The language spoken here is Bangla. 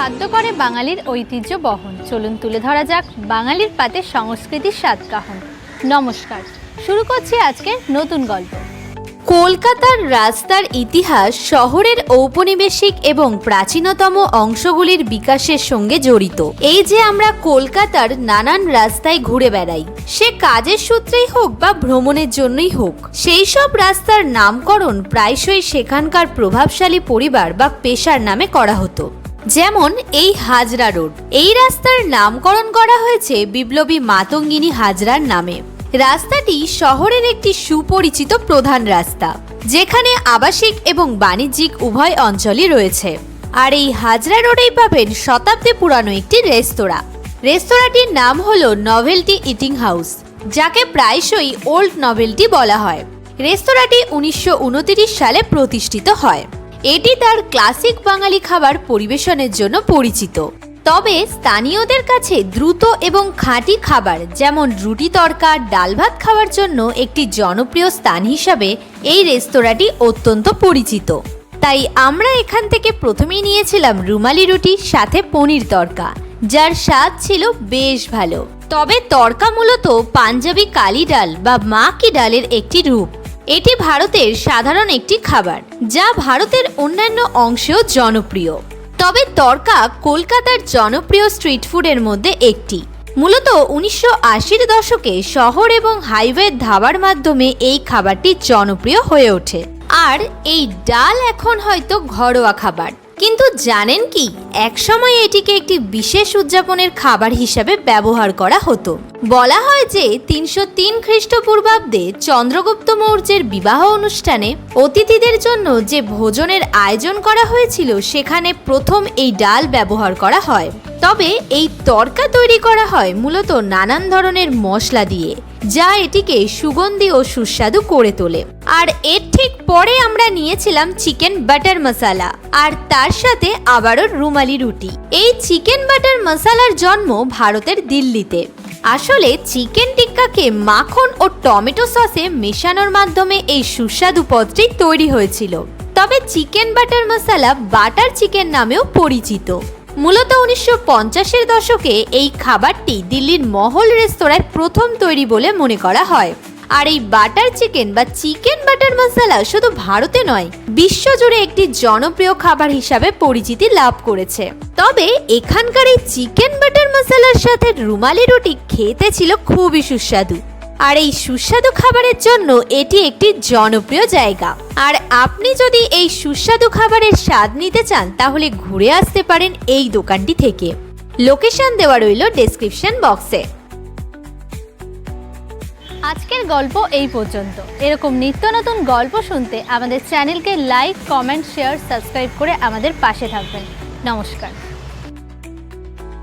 খাদ্য করে বাঙালির ঐতিহ্য বহন। চলুন তুলে ধরা যাক বাঙালির পাতে সংস্কৃতির সাতকাহন নমস্কার, শুরু করছি আজকের নতুন গল্প। কলকাতার রাস্তার ইতিহাস শহরের ঔপনিবেশিক এবং প্রাচীনতম অংশগুলির বিকাশের সঙ্গে জড়িত। এই যে আমরা কলকাতার নানান রাস্তায় ঘুরে বেড়াই, সে কাজের সূত্রেই হোক বা ভ্রমণের জন্যই হোক, সেই সব রাস্তার নামকরণ প্রায়শই সেখানকার প্রভাবশালী পরিবার বা পেশার নামে করা হতো। যেমন এই হাজরা রোড। এই রাস্তার নামকরণ করা হয়েছে বিপ্লবী মাতঙ্গিনী হাজরার নামে। রাস্তাটি শহরের একটি সুপরিচিত প্রধান রাস্তা, যেখানে আবাসিক এবং বাণিজ্যিক উভয় অঞ্চলই রয়েছে। আর এই হাজরা রোডেই পাবেন শতাব্দী পুরানো একটি রেস্তোরাঁ। রেস্তোরাঁটির নাম হলো নভেলটি ইটিং হাউস, যাকে প্রায়শই ওল্ড নভেলটি বলা হয়। রেস্তোরাঁটি উনিশশো উনত্রিশ সালে প্রতিষ্ঠিত হয়। এটি তার ক্লাসিক বাঙালি খাবার পরিবেশনের জন্য পরিচিত। তবে স্থানীয়দের কাছে দ্রুত এবং খাঁটি খাবার, যেমন রুটি তড়কা ডাল ভাত খাওয়ার জন্য একটি জনপ্রিয় স্থান হিসাবে এই রেস্তোরাঁটি অত্যন্ত পরিচিত। তাই আমরা এখান থেকে প্রথমেই নিয়েছিলাম রুমালি রুটি, সাথে পনির তড়কা যার স্বাদ ছিল বেশ ভালো। তবে তড়কা মূলত পাঞ্জাবি কালি ডাল বা মা কি ডালের একটি রূপ। এটি ভারতের সাধারণ একটি খাবার, যা ভারতের অন্যান্য অংশেও জনপ্রিয়। তবে তরকা কলকাতার জনপ্রিয় স্ট্রিট ফুডের মধ্যে একটি। মূলত উনিশশো আশির দশকে শহর এবং হাইওয়ে ধাবার মাধ্যমে এই খাবারটি জনপ্রিয় হয়ে ওঠে। আর এই ডাল এখন হয়তো ঘরোয়া খাবার। কিন্তু জানেন কি, একসময় এটিকে একটি বিশেষ উদযাপনের খাবার হিসাবে ব্যবহার করা হতো। বলা হয় যে তিনশো তিন খ্রিস্টপূর্বাব্দে চন্দ্রগুপ্ত মৌর্যের বিবাহ অনুষ্ঠানে অতিথিদের জন্য যে ভোজনের আয়োজন করা হয়েছিল, সেখানে প্রথম এই ডাল ব্যবহার করা হয়। তবে এই তরকা তৈরি করা হয় মূলত নানান ধরনের মশলা দিয়ে। যা এটিকে সুগন্ধি ও সুস্বাদু করে তোলে। আর এর ঠিক পরে আমরা নিয়েছিলাম চিকেন বাটার মশালা। আর তার সাথে আবারও রুমালি রুটি। এই চিকেন বাটার মশালার জন্ম ভারতের দিল্লিতে। আসলে চিকেন টিক্কাকে মাখন ও টমেটো সসে মেশানোর মাধ্যমে এই সুস্বাদু পদটি তৈরি হয়েছিল। তবে chicken butter masala butter chicken নামেও পরিচিত। মূলত উনিশশো পঞ্চাশের দশকে এই খাবারটি দিল্লির মহল রেস্তোরাঁয় প্রথম তৈরি বলে মনে করা হয়। আর এই বাটার চিকেন বা চিকেন বাটার মশলা শুধু ভারতে নয়, বিশ্বজুড়ে একটি জনপ্রিয় খাবার হিসাবে পরিচিতি লাভ করেছে। তবে এখানকার এই চিকেন বাটার মশলার সাথে রুমালি রুটি খেতে ছিল খুবই সুস্বাদু। আর এই সুস্বাদু খাবারের জন্য এটি একটি জনপ্রিয় জায়গা। আর আপনি যদি এই সুস্বাদু খাবারের স্বাদ নিতে চান, তাহলে ঘুরে আসতে পারেন এই দোকানটি থেকে। লোকেশন দেওয়া রইল ডেসক্রিপশন বক্সে। আজকের গল্প এই পর্যন্ত। এরকম নিত্য নতুন গল্প শুনতে আমাদের চ্যানেলকে লাইক, কমেন্ট, শেয়ার, সাবস্ক্রাইব করে আমাদের পাশে থাকবেন। নমস্কার।